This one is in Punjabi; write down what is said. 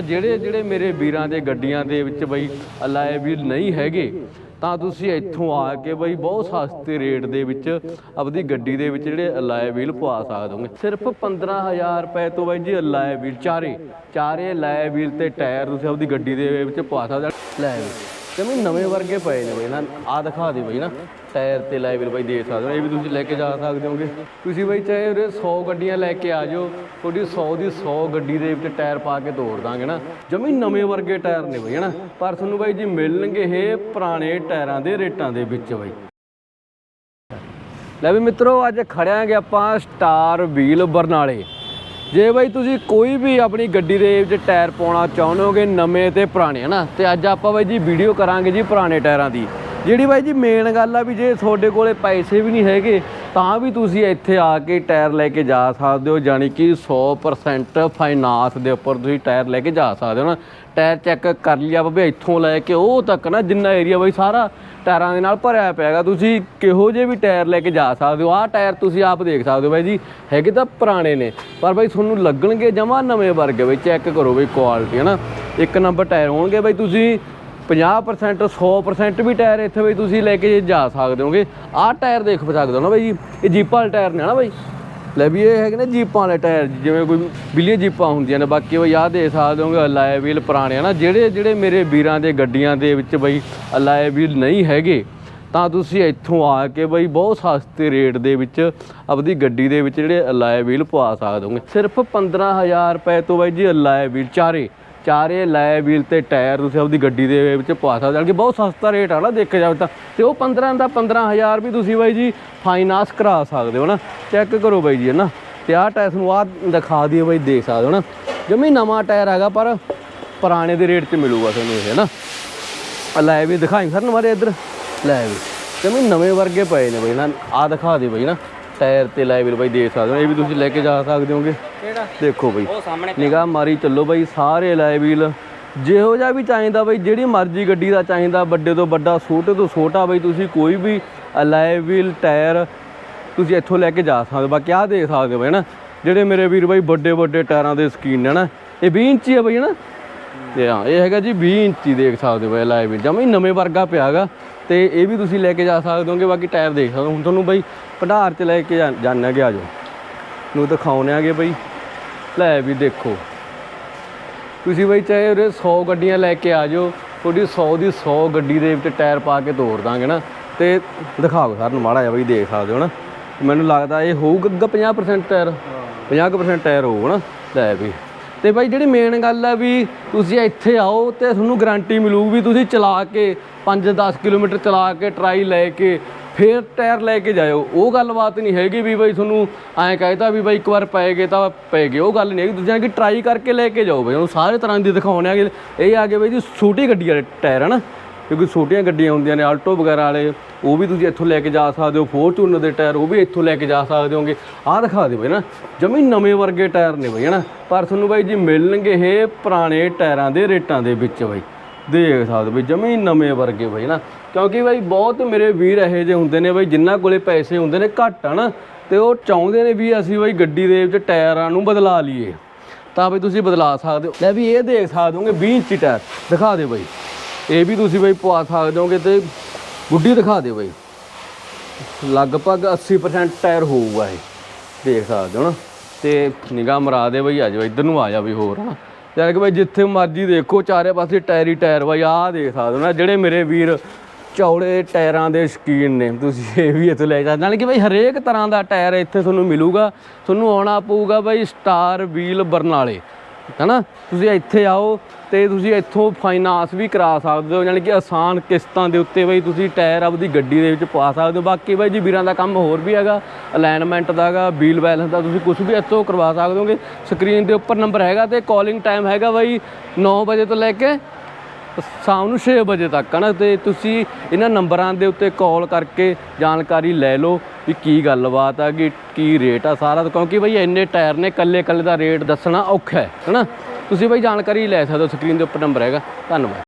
ਜਿਹੜੇ ਜਿਹੜੇ ਮੇਰੇ ਵੀਰਾਂ ਦੇ ਗੱਡੀਆਂ ਦੇ ਵਿੱਚ ਬਈ ਅਲਾਏ ਵੀਲ ਨਹੀਂ ਹੈਗੇ, ਤਾਂ ਤੁਸੀਂ ਇੱਥੋਂ ਆ ਕੇ ਬਈ ਬਹੁਤ ਸਸਤੇ ਰੇਟ ਦੇ ਵਿੱਚ ਆਪਦੀ ਗੱਡੀ ਦੇ ਵਿੱਚ ਜਿਹੜੇ ਅਲਾਏ ਵੀਲ ਪਵਾ ਸਕਦੇ ਹੋਗੇ। ਸਿਰਫ 15000 ਰੁਪਏ ਤੋਂ ਬਈ ਜੀ ਅਲਾਏ ਵੀਲ ਚਾਰੇ ਚਾਰੇ ਅਲਾਏ ਵੀਲ ਤੇ ਟਾਇਰ ਤੁਸੀਂ ਆਪਦੀ ਗੱਡੀ ਦੇ ਵਿੱਚ ਪਵਾ ਸਕਦੇ ਹੋ। ਲੈ ਵੀ ਜਮੀ ਨਵੇਂ ਵਰਗੇ ਪਏ ਨੇ ਬਈ ਨਾ ਆ ਦਿਖਾ ਦੇ ਬਈ ਨਾ, ਟਾਇਰ ਤੇ ਲੈਵਲ ਵੀਲ ਬਈ ਦੇ ਸਕਦੇ ਹੋ, ਇਹ ਵੀ ਤੁਸੀਂ ਲੈ ਕੇ ਜਾ ਸਕਦੇ ਹੋਗੇ। ਤੁਸੀਂ ਬਈ ਚਾਹੇ ਉਰੇ 100 ਗੱਡੀਆਂ ਲੈ ਕੇ ਆ ਜਾਓ, ਤੁਹਾਡੀ 100 ਦੀ 100 ਗੱਡੀ ਦੇ ਵਿੱਚ ਟਾਇਰ ਪਾ ਕੇ ਤੋੜ ਦਾਂਗੇ ਨਾ। ਜਮੀ ਨਵੇਂ ਵਰਗੇ ਟਾਇਰ ਨੇ ਬਈ, ਹਨਾ? ਪਰ ਤੁਹਾਨੂੰ ਬਾਈ ਜੀ ਮਿਲਣਗੇ ਇਹ ਪੁਰਾਣੇ ਟਾਇਰਾਂ ਦੇ ਰੇਟਾਂ ਦੇ ਵਿੱਚ ਬਈ। ਲੈ ਵੀ ਮਿੱਤਰੋ, ਅੱਜ ਖੜਿਆਂਗੇ ਆਪਾਂ ਸਟਾਰ ਵੀਲ ਬਰਨਾਲੇ। ਜੇ ਬਾਈ ਤੁਸੀਂ ਕੋਈ ਵੀ ਆਪਣੀ ਗੱਡੀ ਦੇ ਵਿੱਚ ਟਾਇਰ ਪਾਉਣਾ ਚਾਹੁੰਦੇ ਹੋਗੇ, ਨਵੇਂ ਤੇ ਪੁਰਾਣੇ, ਹਨਾ? ਤੇ ਅੱਜ ਆਪਾਂ ਬਾਈ ਜੀ ਵੀਡੀਓ ਕਰਾਂਗੇ ਜੀ ਪੁਰਾਣੇ ਟਾਇਰਾਂ ਦੀ। ਜਿਹੜੀ ਬਾਈ ਜੀ ਮੇਨ ਗੱਲ ਆ ਵੀ ਜੇ ਤੁਹਾਡੇ ਕੋਲੇ ਪੈਸੇ ਵੀ ਨਹੀਂ ਹੈਗੇ, ਤਾਂ ਵੀ ਤੁਸੀਂ ਇੱਥੇ ਆ ਕੇ ਟਾਇਰ ਲੈ ਕੇ ਜਾ ਸਕਦੇ ਹੋ ਯਾਨੀ ਕਿ 100% ਫਾਈਨਾਂਸ ਦੇ ਉੱਪਰ ਤੁਸੀਂ ਟਾਇਰ ਲੈ ਕੇ ਜਾ ਸਕਦੇ ਹੋ ਨਾ ਟਾਇਰ ਚੈੱਕ ਕਰ ਲਿਆ ਬਾਬੇ, ਇੱਥੋਂ ਲੈ ਕੇ ਉਹ ਤੱਕ ਨਾ ਜਿੰਨਾ ਏਰੀਆ ਬਾਈ ਸਾਰਾ ਟਾਇਰਾਂ ਦੇ ਨਾਲ ਭਰਿਆ ਪਿਆਗਾ। ਤੁਸੀਂ ਕਿਹੋ ਜਿਹੇ ਵੀ ਟਾਇਰ ਲੈ ਕੇ ਜਾ ਸਕਦੇ ਹੋ? ਆਹ ਟਾਇਰ ਤੁਸੀਂ ਆਪ ਦੇਖ ਸਕਦੇ ਹੋ ਬਾਈ ਜੀ, ਹੈਗੇ ਤਾਂ ਪੁਰਾਣੇ ਨੇ, ਪਰ ਬਾਈ ਤੁਹਾਨੂੰ ਲੱਗਣਗੇ ਜਮਾ ਨਵੇਂ ਵਰਗੇ ਬਾਈ। ਚੈੱਕ ਕਰੋ ਬਾਈ ਕੁਆਲਿਟੀ ਹੈ ਨਾ ਇੱਕ ਨੰਬਰ ਟਾਇਰ ਹੋਣਗੇ ਬਾਈ ਤੁਸੀਂ 50% 100% ਵੀ ਟਾਇਰ ਇੱਥੇ ਬਈ ਤੁਸੀਂ ਲੈ ਕੇ ਜਾ ਸਕਦੇ ਹੋਗੇ। ਆਹ ਟਾਇਰ ਦੇਖ ਸਕਦੇ ਹੋ ਨਾ ਬਾਈ ਜੀ, ਇਹ ਜੀਪਾਂ ਵਾਲੇ ਟਾਇਰ ਨੇ ਨਾ ਬਾਈ? ਲੈ ਵੀ ਇਹ ਹੈਗੇ ਨੇ ਜੀਪਾਂ ਵਾਲੇ ਟਾਇਰ ਜਿਵੇਂ ਕੋਈ ਬਿਲੀਆਂ ਜੀਪਾਂ ਹੁੰਦੀਆਂ ਨੇ, ਬਾਕੀ ਬਈ ਆਹ ਦੇ ਸਕਦੇ ਹੋਗੇ ਅਲਾਏ ਵੀਲ ਪੁਰਾਣੇ ਆ ਨਾ, ਜਿਹੜੇ ਜਿਹੜੇ ਮੇਰੇ ਵੀਰਾਂ ਦੇ ਗੱਡੀਆਂ ਦੇ ਵਿੱਚ ਬਈ ਅਲਾਏ ਵੀਲ ਨਹੀਂ ਹੈਗੇ, ਤਾਂ ਤੁਸੀਂ ਇੱਥੋਂ ਆ ਕੇ ਬਈ ਬਹੁਤ ਸਸਤੇ ਰੇਟ ਦੇ ਵਿੱਚ ਆਪਦੀ ਗੱਡੀ ਦੇ ਵਿੱਚ ਜਿਹੜੇ ਅਲਾਏ ਵੀਲ ਪਵਾ ਸਕਦੇ ਹੋਗੇ। ਸਿਰਫ 15000 ਰੁਪਏ ਤੋਂ ਬਈ ਜੀ ਅਲਾਏ ਵੀਲ ਚਾਰੇ। ਚਾਰੇ ਲਾਏ ਵੀਲ ਤੇ ਟਾਇਰ ਤੁਸੀਂ ਆਪਦੀ ਗੱਡੀ ਦੇ ਵਿੱਚ ਪਵਾ ਸਕਦੇ ਹੋ। ਕਿ ਬਹੁਤ ਸਸਤਾ ਰੇਟ ਆ ਨਾ ਦੇਖਿਆ ਜਾਵੇ ਤਾਂ। ਤੇ ਉਹ 15 ਦਾ 15000 ਵੀ ਤੁਸੀਂ ਬਾਈ ਜੀ ਫਾਈਨਾਂਸ ਕਰਾ ਸਕਦੇ ਹੋ ਨਾ। ਚੈੱਕ ਕਰੋ ਬਾਈ ਜੀ ਹੈ ਨਾ। ਤੇ ਆਹ ਟਾਇਰ ਨੂੰ ਆਹ ਦਿਖਾ ਦਈਏ ਬਾਈ, ਦੇਖ ਸਕਦੇ ਹੋ ਨਾ। ਜਮੀ ਨਵਾਂ ਟਾਇਰ ਹੈਗਾ ਪਰ ਪੁਰਾਣੇ ਦੇ ਰੇਟ 'ਚ ਮਿਲੂਗਾ ਤੁਹਾਨੂੰ ਇਹ, ਹੈ ਨਾ। ਲੈ ਵੀ ਦਿਖਾਈ ਸਰ ਨਵਾਰੇ ਇੱਧਰ। ਲੈ ਵੀ। ਜਮੀ ਨਵੇਂ ਵਰਗੇ ਪਏ ਨੇ ਬਾਈ ਨਾ। ਆ ਦਿਖਾ ਦੇ ਬਾਈ ਨਾ। ਟਾਇਰ ਤੇ ਲੈ ਵੀ ਬਾਈ ਦੇਖ ਸਕਦੇ ਹੋ ਇਹ ਵੀ ਤੁਸੀਂ ਲੈ ਕੇ ਜਾ ਸਕਦੇ ਹੋਗੇ। ਕਿਹੜਾ? ਦੇਖੋ ਬਾਈ ਉਹ ਸਾਹਮਣੇ ਨਿਗਾਹ ਮਾਰੀ ਚੱਲੋ ਬਾਈ ਸਾਰੇ ਲਾਏ ਵੀਲ ਜਿਹੋ ਜਿਹਾ ਵੀ ਚਾਹੀਦਾ ਬਾਈ ਜਿਹੜੀ ਮਰਜ਼ੀ ਗੱਡੀ ਦਾ ਚਾਹੀਦਾ ਵੱਡੇ ਤੋਂ ਵੱਡਾ ਛੋਟੇ ਤੋਂ ਛੋਟਾ ਬਾਈ ਤੁਸੀਂ ਕੋਈ ਵੀ ਅਲਾਏ ਵੀਲ ਟਾਇਰ ਤੁਸੀਂ ਇੱਥੋਂ ਲੈ ਕੇ ਜਾ ਸਕਦੇ ਹੋ। ਬਾਕੀ ਆਹ ਦੇਖ ਸਕਦੇ ਹੋ ਨਾ ਜਿਹੜੇ ਮੇਰੇ ਵੀਰ ਬਾਈ ਵੱਡੇ ਵੱਡੇ ਟਾਇਰਾਂ ਦੇ ਸਕੀਨ ਨੇ ਨਾ ਇਹ 20 ਇੰਚੀ ਹੈ ਬਾਈ ਨਾ ਤੇ ਹਾਂ ਇਹ ਹੈਗਾ ਜੀ 20 ਇੰਚੀ ਦੇਖ ਸਕਦੇ ਹੋ ਵੀਲ ਜਮੀ ਨਵੇਂ ਵਰਗਾ ਪਿਆਗਾ। ਤੇ ਇਹ ਵੀ ਤੁਸੀਂ ਲੈ ਕੇ ਜਾ ਸਕਦੇ ਹੋਗੇ ਬਾਕੀ ਟਾਇਰ ਦੇਖ ਸਕਦੇ ਹੋ। ਹੁਣ ਤੁਹਾਨੂੰ ਬਾਈ ਭੰਡਾਰ 'ਚ ਲੈ ਕੇ ਜਾ- ਜਾਣਾਂਗੇ ਆ ਜਾਓ। ਨੂੰ ਦਿਖਾਉਣੇ ਆਗੇ ਬਾਈ। ਲੈ ਵੀ ਦੇਖੋ। ਤੁਸੀਂ ਬਈ ਚਾਹੇ ਉਰੇ 100 ਗੱਡੀਆਂ ਲੈ ਕੇ ਆ ਜਾਓ ਤੁਹਾਡੀ 100 ਦੀ 100 ਗੱਡੀ ਦੇ ਵਿੱਚ ਟਾਇਰ ਪਾ ਕੇ ਤੋੜ ਦਾਂਗੇ ਨਾ। ਤੇ ਦਿਖਾਓ ਸਰ ਨੂੰ ਮਾੜਾ ਜਿਹਾ ਬਈ ਦੇਖ ਸਕਦੇ ਹੋ ਨਾ। ਮੈਨੂੰ ਲੱਗਦਾ ਇਹ ਹੋਊਗਾ ਅੱਗਾ 50% ਟਾਇਰ। 50% ਟਾਇਰ ਹੋਊਗਾ ਨਾ। ਲੈ ਵੀ। ਤੇ ਬਾਈ ਜਿਹੜੀ ਮੇਨ ਗੱਲ ਆ ਵੀ ਤੁਸੀਂ ਇੱਥੇ ਆਓ ਤੇ ਤੁਹਾਨੂੰ ਗਾਰੰਟੀ ਮਿਲੂਗੀ ਵੀ ਤੁਸੀਂ ਚਲਾ ਕੇ 5-10 ਕਿਲੋਮੀਟਰ ਚਲਾ ਕੇ ਟਰਾਈ ਲੈ ਕੇ ਫੇਰ ਟਾਇਰ ਲੈ ਕੇ ਜਾਇਓ। ਉਹ ਗੱਲਬਾਤ ਨਹੀਂ ਹੈਗੀ ਵੀ ਬਾਈ ਤੁਹਾਨੂੰ ਐਂ ਕਹਿਤਾ ਵੀ ਬਾਈ ਇੱਕ ਵਾਰ ਪੈ ਗਏ ਤਾਂ ਪੈ ਗਏ, ਉਹ ਗੱਲ ਨਹੀਂ ਹੈਗੀ। ਤੁਸੀਂ ਕਿ ਟਰਾਈ ਕਰਕੇ ਲੈ ਕੇ ਜਾਓ ਬਾਈ। ਉਹਨੂੰ ਸਾਰੇ ਤਰ੍ਹਾਂ ਦੀ ਦਿਖਾਉਣੇ ਆਗੇ ਇਹ ਆ ਗਏ ਬਾਈ ਜੀ ਛੋਟੀ ਗੱਡੀ ਵਾਲੇ ਟਾਇਰ ਹਨ? ਕਿਉਂਕਿ ਛੋਟੀਆਂ ਗੱਡੀਆਂ ਹੁੰਦੀਆਂ ਨੇ, ਆਲਟੋ ਵਗੈਰਾ ਵਾਲੇ, ਉਹ ਵੀ ਤੁਸੀਂ ਇੱਥੋਂ ਲੈ ਕੇ ਜਾ ਸਕਦੇ ਹੋ ਫੋਰਚੂਨਰ ਦੇ ਟਾਇਰ, ਉਹ ਵੀ ਇੱਥੋਂ ਲੈ ਕੇ ਜਾ ਸਕਦੇ ਹੋਗੇ। ਆਹ ਦਿਖਾ ਦਿਓ ਬਾਈ ਨਾ, ਜਮੀ ਨਵੇਂ ਵਰਗੇ ਟਾਇਰ ਨੇ ਬਾਈ, ਹਨਾ? ਪਰ ਤੁਹਾਨੂੰ ਬਾਈ ਜੀ ਮਿਲਣਗੇ ਇਹ ਪੁਰਾਣੇ ਟਾਇਰਾਂ ਦੇ ਰੇਟਾਂ ਦੇ ਵਿੱਚ ਬਾਈ। ਦੇਖ ਸਕਦੇ ਬਈ, ਜਮੀ ਨਵੇਂ ਵਰਗੇ ਬਈ ਨਾ ਕਿਉਂਕਿ ਬਾਈ ਬਹੁਤ ਮੇਰੇ ਵੀਰ ਇਹੋ ਜਿਹੇ ਹੁੰਦੇ ਨੇ ਬਈ, ਜਿਨ੍ਹਾਂ ਕੋਲੇ ਪੈਸੇ ਹੁੰਦੇ ਨੇ ਘੱਟ, ਹਨ? ਤੇ ਉਹ ਚਾਹੁੰਦੇ ਨੇ ਵੀ ਅਸੀਂ ਬਾਈ ਗੱਡੀ ਦੇ ਵਿੱਚ ਟਾਇਰਾਂ ਨੂੰ ਬਦਲਾ ਲਈਏ। ਤਾਂ ਬਈ ਤੁਸੀਂ ਬਦਲਾ ਸਕਦੇ ਹੋ। ਲੈ ਵੀ ਇਹ ਦੇਖ ਸਕਦੇ ਹੋਗੇ 20 ਇੰਚੀ ਟਾਇਰ। ਦਿਖਾ ਦਿਓ ਬਾਈ। ਇਹ ਵੀ ਤੁਸੀਂ ਬਈ ਪਵਾ ਸਕਦੇ ਹੋਗੇ ਤੇ ਗੁੱਡੀ ਦਿਖਾ ਦੇ ਬਈ। ਲਗਭਗ 80% ਟਾਇਰ ਹੋਊਗਾ ਇਹ, ਦੇਖ ਸਕਦੇ ਹੋ ਨਾ। ਤੇ ਨਿਗਾਹ ਮਰਾ ਦੇ ਬਈ ਆ ਜਾ ਇੱਧਰ ਨੂੰ ਆ ਜਾ ਬਈ ਹੋਰ, ਹਨਾ। ਯਾਰ ਕਿ ਬਈ ਜਿੱਥੇ ਮਰਜ਼ੀ ਦੇਖੋ, ਚਾਰੇ ਪਾਸੇ ਟਾਇਰ ਹੀ ਟਾਇਰ ਬਈ, ਆਹ ਦੇਖ ਸਕਦੇ ਹੋ ਨਾ, ਜਿਹੜੇ ਮੇਰੇ ਵੀਰ ਚੌੜੇ ਟਾਇਰਾਂ ਦੇ ਸ਼ਕੀਨ ਨੇ, ਤੁਸੀਂ ਇਹ ਵੀ ਇੱਥੇ ਲੈ ਜਾ ਨਾਲ ਕਿ ਬਈ ਹਰੇਕ ਤਰ੍ਹਾਂ ਦਾ ਟਾਇਰ ਇੱਥੇ ਤੁਹਾਨੂੰ ਮਿਲੂਗਾ, ਤੁਹਾਨੂੰ ਆਉਣਾ ਪਊਗਾ ਬਈ ਸਟਾਰ ਵੀਲ ਬਰਨਾਲੇ। ਹਨਾ? ਤੁਸੀਂ ਇੱਥੇ ਆਓ ਤੇ ਤੁਸੀਂ ਇੱਥੋਂ ਫਾਈਨਾਂਸ ਵੀ ਕਰਾ ਸਕਦੇ ਹੋ, ਯਾਨੀ ਕਿ ਆਸਾਨ ਕਿਸ਼ਤਾਂ ਦੇ ਉੱਤੇ ਬਈ ਤੁਸੀਂ ਟਾਇਰ ਆਪਦੀ ਗੱਡੀ ਦੇ ਵਿੱਚ ਪਾ ਸਕਦੇ ਹੋ। ਬਾਕੀ ਬਈ ਜੀ ਵੀਰਾਂ ਦਾ ਕੰਮ ਹੋਰ ਵੀ ਹੈਗਾ ਅਲਾਈਨਮੈਂਟ ਦਾ ਹੈਗਾ ਵੀਲ ਬੈਲੈਂਸ ਦਾ, ਤੁਸੀਂ ਕੁਝ ਵੀ ਇੱਥੋਂ ਕਰਵਾ ਸਕਦੇ ਹੋਗੇ। ਸਕਰੀਨ ਦੇ ਉੱਪਰ ਨੰਬਰ ਹੈਗਾ ਤੇ ਕਾਲਿੰਗ ਟਾਈਮ ਹੈਗਾ ਬਈ 9 ਵਜੇ ਤੋਂ ਲੈ ਕੇ ਸ਼ਾਮ ਨੂੰ 6 ਵਜੇ ਤੱਕ ਹੈ ਨਾ ਤੇ ਤੁਸੀਂ ਇਹਨਾਂ ਨੰਬਰਾਂ ਦੇ ਉੱਤੇ ਕਾਲ ਕਰਕੇ ਜਾਣਕਾਰੀ ਲੈ ਲਓ। ਵੀ ਕੀ ਗੱਲਬਾਤ ਆ, ਕਿ, ਕੀ ਰੇਟ ਆ ਸਾਰਾ ਕਿਉਂਕਿ ਬਈ ਇੰਨੇ ਟਾਇਰ ਨੇ ਕੱਲੇ ਕੱਲੇ ਦਾ ਰੇਟ ਦੱਸਣਾ ਔਖਾ ਹੈ ਹੈ ਨਾ ਤੁਸੀਂ ਬਈ ਜਾਣਕਾਰੀ ਲੈ ਸਕਦੇ ਹੋ ਸਕਰੀਨ ਦੇ ਉੱਪਰ ਨੰਬਰ ਹੈਗਾ, ਧੰਨਵਾਦ।